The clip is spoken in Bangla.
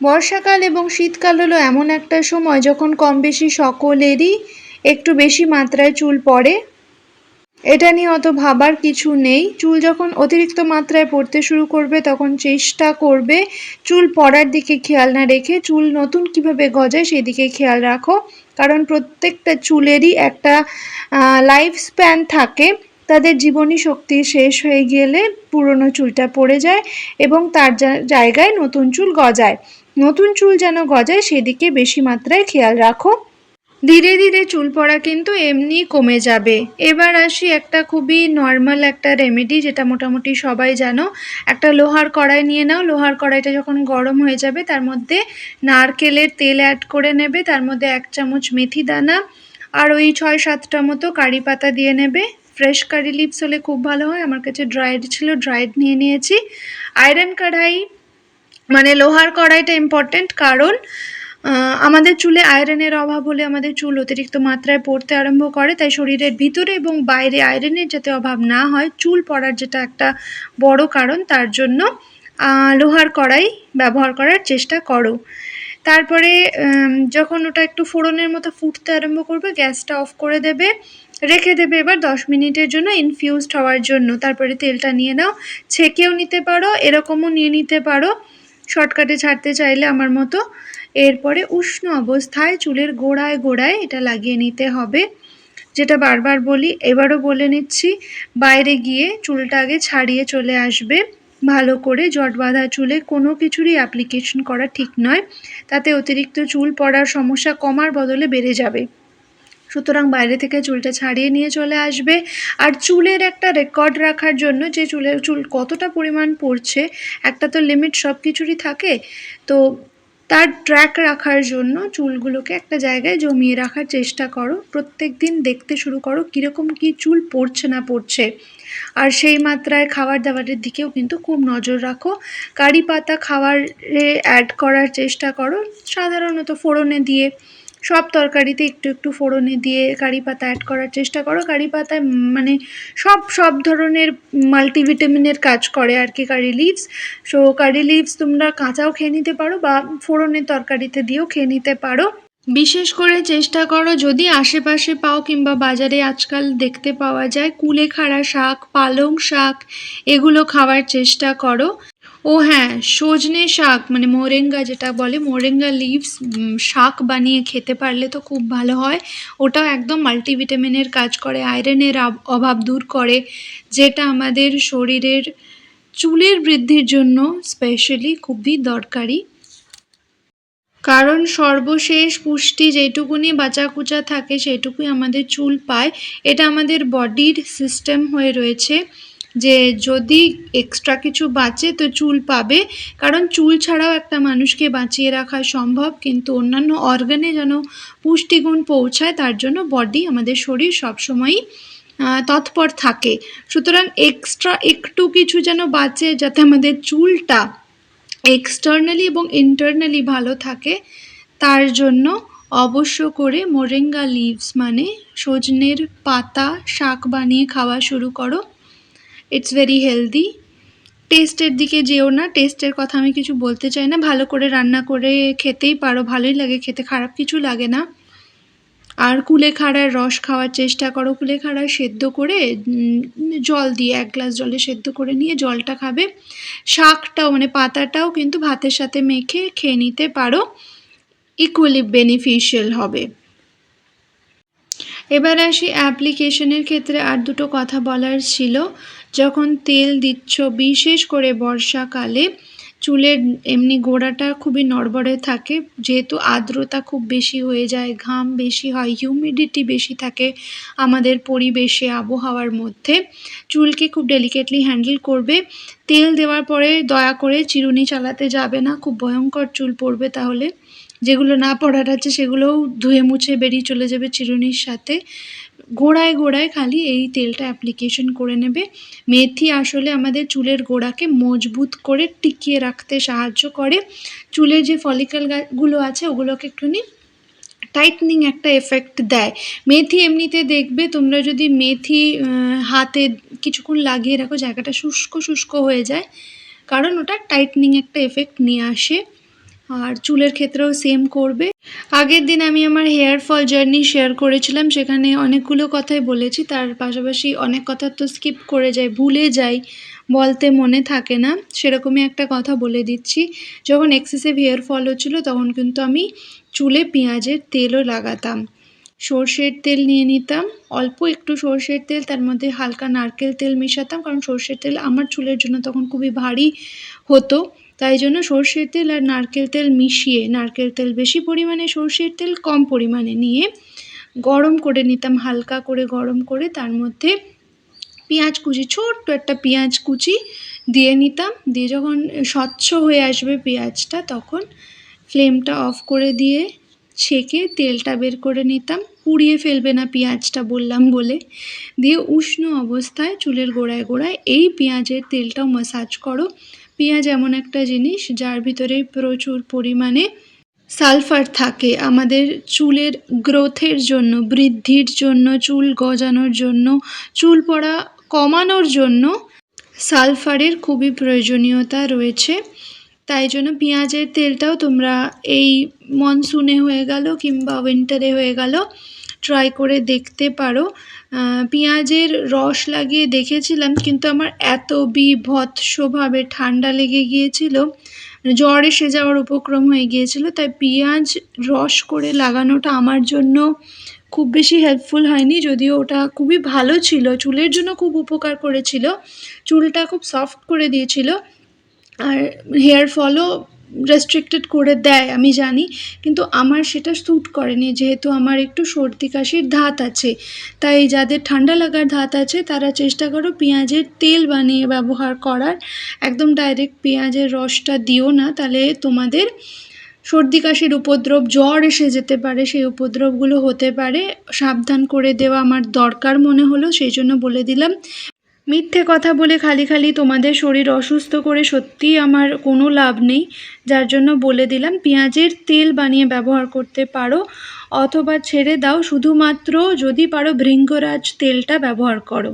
বর্ষাকাল এবং শীতকাল হলো এমন একটা সময় যখন কম বেশি সকলেরই একটু বেশি মাত্রায় চুল পড়ে। এটা নিয়ে অত ভাবার কিছু নেই। চুল যখন অতিরিক্ত মাত্রায় পড়তে শুরু করবে, তখন চেষ্টা করবে চুল পড়ার দিকে খেয়াল না রেখে চুল নতুন কীভাবে গজায় সেই দিকে খেয়াল রাখো। কারণ প্রত্যেকটা চুলেরই একটা লাইফ স্প্যান থাকে। তাদের জীবনী শক্তি শেষ হয়ে গেলে পুরনো চুলটা পড়ে যায় এবং তার জায়গায় নতুন চুল গজায়। নতুন চুল যেন গজায়, সেদিকে বেশি মাত্রায় খেয়াল রাখো। ধীরে ধীরে চুল পড়া কিন্তু এমনি কমে যাবে। এবার আসি একটা খুবই নর্মাল একটা রেমেডি যেটা মোটামুটি সবাই জানো। একটা লোহার কড়াই নিয়ে নাও। লোহার কড়াইটা যখন গরম হয়ে যাবে, তার মধ্যে নারকেলের তেল অ্যাড করে নেবে। তার মধ্যে এক চামচ মেথি দানা আর ওই ছয় সাতটা মতো কারি পাতা দিয়ে নেবে। ফ্রেশ কারি লিপস হলে খুব ভালো হয়। আমার কাছে ড্রাইড ছিল ড্রাইড নিয়ে নিয়েছি। আয়রন কড়াই মানে লোহার কড়াইটা ইম্পর্টেন্ট কারণ আমাদের চুলে আয়রনের অভাব হলে আমাদের চুল অতিরিক্ত মাত্রায় পড়তে আরম্ভ করে, তাই শরীরের ভিতরে এবং বাইরে আয়রনের যাতে অভাব না হয়, চুল পড়ার যেটা একটা বড় কারণ, তার জন্য লোহার কড়াই ব্যবহার করার চেষ্টা করো। তারপরে যখন ওটা একটু ফোড়নের মতো ফুটতে আরম্ভ করবে, গ্যাসটা অফ করে দেবে, রেখে দেবে এবার দশ মিনিটের জন্য ইনফিউজড হওয়ার জন্য। তারপরে তেলটা নিয়ে নাও, ছেঁকেও নিতে পারো, এরকমও নিয়ে নিতে পারো। শর্টকাটে ছাড়তে চাইলে আমার মতো। এরপরে উষ্ণ অবস্থায় চুলের গোড়ায় গোড়ায় এটা লাগিয়ে নিতে হবে। যেটা বারবার বলি, এবারও বলে নিচ্ছি, বাইরে গিয়ে চুলটা আগে ছাড়িয়ে চলে আসবে। ভালো করে জট বাঁধা চুলে কোনো কিছুরই অ্যাপ্লিকেশন করা ঠিক নয়। তাতে অতিরিক্ত চুল পড়ার সমস্যা কমার বদলে বেড়ে যাবে। সুতরাং বাইরে থেকে চুলটা ছাড়িয়ে নিয়ে চলে আসবে। আর চুলের একটা রেকর্ড রাখার জন্য যে চুলের চুল কতটা পরিমাণ পড়ছে, একটা তো লিমিট সব কিছুরই থাকে। তো তার ট্র্যাক রাখার জন্য চুলগুলোকে একটা জায়গায় জমিয়ে রাখার চেষ্টা করো। প্রত্যেক দিন দেখতে শুরু করো কীরকম কী চুল পড়ছে না পড়ছে। আর সেই মাত্রায় খাবার দাবারের দিকেও কিন্তু খুব নজর রাখো। কারি পাতা খাবারে অ্যাড করার চেষ্টা করো। সাধারণত ফোড়নে দিয়ে সব তরকারিতে একটু একটু ফোড়নে দিয়ে কারি পাতা অ্যাড করার চেষ্টা করো। কারি পাতায় মানে সব সব ধরনের মাল্টিভিটামিনের কাজ করে আর কি curry leaves so curry leaves তোমরা কাঁচাও খেয়ে নিতে পারো বা ফোড়নের তরকারিতে দিয়েও খেয়ে নিতে পারো। বিশেষ করে চেষ্টা করো যদি আশেপাশে পাও কিংবা বাজারে আজকাল দেখতে পাওয়া যায়, কুলেখাড়া শাক, পালং শাক, এগুলো খাওয়ার চেষ্টা করো। ও হ্যাঁ সজনে শাক মানে মোরেঙ্গা যেটা বলে, মোরেঙ্গা লিভস শাক বানিয়ে খেতে পারলে তো খুব ভালো হয়। ওটাও একদম মাল্টিভিটামিনের কাজ করে আয়রনের অভাব দূর করে, যেটা আমাদের শরীরের চুলের বৃদ্ধির জন্য স্পেশালি খুবই দরকারি। কারণ সর্বশেষ পুষ্টি যেটুকুনি বাঁচাকুচা থাকে, সেটুকুই আমাদের চুল পায়। এটা আমাদের বডির সিস্টেম হয়ে রয়েছে। যে যদি এক্সট্রা কিছু বাঁচে তো চুল পাবে। কারণ চুল ছাড়াও একটা মানুষকে বাঁচিয়ে রাখা সম্ভব, কিন্তু অন্যান্য অর্গানে যেন পুষ্টিগুণ পৌঁছায়, তার জন্য বডি আমাদের শরীর সবসময়ই তৎপর থাকে। সুতরাং এক্সট্রা একটু কিছু যেন বাঁচে, যাতে আমাদের চুলটা এক্সটার্নালি এবং ইন্টারনালি ভালো থাকে, তার জন্য অবশ্য করে মোরেঙ্গা লিভস মানে সজনের পাতা, শাক বানিয়ে খাওয়া শুরু করো। ইটস ভেরি হেলদি টেস্টের দিকে যেও না টেস্টের কথা আমি কিছু বলতে চাই না। ভালো করে রান্না করে খেতেই পারো, ভালোই লাগে খেতে, খারাপ কিছু লাগে না। আর কুলেখাড়ার রস খাওয়ার চেষ্টা করো কুলেখাড়া সেদ্ধ করে জল দিয়ে, এক গ্লাস জলে সেদ্ধ করে নিয়ে জলটা খাবে। শাকটাও মানে পাতাটাও কিন্তু ভাতের সাথে মেখে খেয়ে নিতে পারো। ইকুয়ালি বেনিফিশিয়াল হবে। এবার আসি অ্যাপ্লিকেশনের ক্ষেত্রে। আর দুটো কথা বলার ছিল। যখন তেল দিচ্ছ, বিশেষ করে বর্ষাকালে চুলের এমনি গোড়াটা খুবই নড়বড়ে থাকে, যেহেতু আর্দ্রতা খুব বেশি হয়ে যায়, ঘাম বেশি হয় হিউমিডিটি বেশি থাকে আমাদের পরিবেশে, আবহাওয়ার মধ্যে, চুলকে খুব ডেলিকেটলি হ্যান্ডেল করবে। তেল দেওয়ার পরে দয়া করে চিরুনি চালাতে যাবে না, খুব ভয়ঙ্কর চুল পড়বে তাহলে। যেগুলো না পড়ার আছে, সেগুলোও ধুয়ে মুছে বেরিয়ে চলে যাবে চিরুনির সাথে। গোড়ায় গোড়ায় খালি এই তেলটা অ্যাপ্লিকেশন করে নেবে। মেথি আসলে আমাদের চুলের গোড়াকে মজবুত করে টিকিয়ে রাখতে সাহায্য করে। চুলের যে ফলিকেলগুলো আছে ওগুলোকে একটুখানি টাইটনিং একটা এফেক্ট দেয়। মেথি এমনিতে দেখবে তোমরা যদি মেথি হাতে কিছুক্ষণ লাগিয়ে রাখো, জায়গাটা শুষ্ক শুষ্ক হয়ে যায়। কারণ ওটা টাইটনিং একটা এফেক্ট নিয়ে আসে। আর চুলের ক্ষেত্রেও সেম করবে। আগের দিন আমি আমার হেয়ার ফল জার্নি শেয়ার করেছিলাম, সেখানে অনেকগুলো কথাই বলেছি, তার পাশাপাশি অনেক কথা তো স্কিপ করে যাই ভুলে যাই, বলতে মনে থাকে না, সেরকমই একটা কথা বলে দিচ্ছি। যখন এক্সেসিভ হেয়ার ফল হচ্ছিল, তখন কিন্তু আমি চুলে পেঁয়াজের তেলও লাগাতাম। সর্ষের তেল নিয়ে নিতাম, অল্প একটু সর্ষের তেল, তার মধ্যে হালকা নারকেল তেল মেশাতাম, কারণ সর্ষের তেল আমার চুলের জন্য তখন খুবই ভারী হতো। তাই জন্য সর্ষের তেল আর নারকেল তেল মিশিয়ে, নারকেল তেল বেশি পরিমাণে, সর্ষের তেল কম পরিমাণে নিয়ে গরম করে নিতাম, হালকা করে গরম করে তার মধ্যে পেঁয়াজ কুচি, ছোট্ট একটা পেঁয়াজ কুচি দিয়ে নিতাম। দিয়ে যখন স্বচ্ছ হয়ে আসবে পেঁয়াজটা, তখন ফ্লেমটা অফ করে দিয়ে ছেঁকে তেলটা বের করে নিতাম। পুড়িয়ে ফেলবে না পেঁয়াজটা বললাম বলে। দিয়ে উষ্ণ অবস্থায় চুলের গোড়ায় গোড়ায় এই পেঁয়াজের তেলটাও মাসাজ করো। পেঁয়াজ এমন একটা জিনিস যার ভিতরে প্রচুর পরিমাণে সালফার থাকে। আমাদের চুলের গ্রোথের জন্য, বৃদ্ধির জন্য, চুল গজানোর জন্য, চুল পড়া কমানোর জন্য সালফারের খুবই প্রয়োজনীয়তা রয়েছে। তাই জন্য পেঁয়াজের তেলটাও তোমরা এই মনসুনে হয়ে গেল কিংবা উইন্টারে হয়ে গেল ট্রাই করে দেখতে পারো। পেঁয়াজের রস লাগিয়ে দেখেছিলাম, কিন্তু আমার এত বিভৎসভাবে ঠান্ডা লেগে গিয়েছিল জ্বর এসে যাওয়ার উপক্রম হয়ে গিয়েছিল, তাই পেঁয়াজ রস করে লাগানোটা আমার জন্য খুব বেশি হেল্পফুল হয়নি, যদিও ওটা খুবই ভালো ছিল, চুলের জন্য খুব উপকার করেছিল, চুলটা খুব সফট করে দিয়েছিল, আর হেয়ার ফলও রেস্ট্রিক্টেড করে দেয়, আমি জানি। কিন্তু আমার সেটা স্যুট করেনি, যেহেতু আমার একটু সর্দি কাশির ধাত আছে। তাই যাদের ঠান্ডা লাগার ধাত আছে, তারা চেষ্টা করো পেঁয়াজের তেল বানিয়ে ব্যবহার করার। একদম ডাইরেক্ট পেঁয়াজের রসটা দিও না, তাহলে তোমাদের সর্দি কাশির উপদ্রব, জ্বর এসে যেতে পারে, সেই উপদ্রবগুলো হতে পারে। সাবধান করে দেওয়া আমার দরকার মনে হলো, সেই জন্য বলে দিলাম। মিথ্যে কথা বলে খালি খালি তোমাদের শরীর অসুস্থ করে সত্যিই আমার কোনো লাভ নেই। যার জন্য বলে দিলাম, পেঁয়াজের তেল বানিয়ে ব্যবহার করতে পারো, অথবা ছেড়ে দাও। শুধুমাত্র যদি পারো ভৃঙ্গরাজ তেলটা ব্যবহার করো।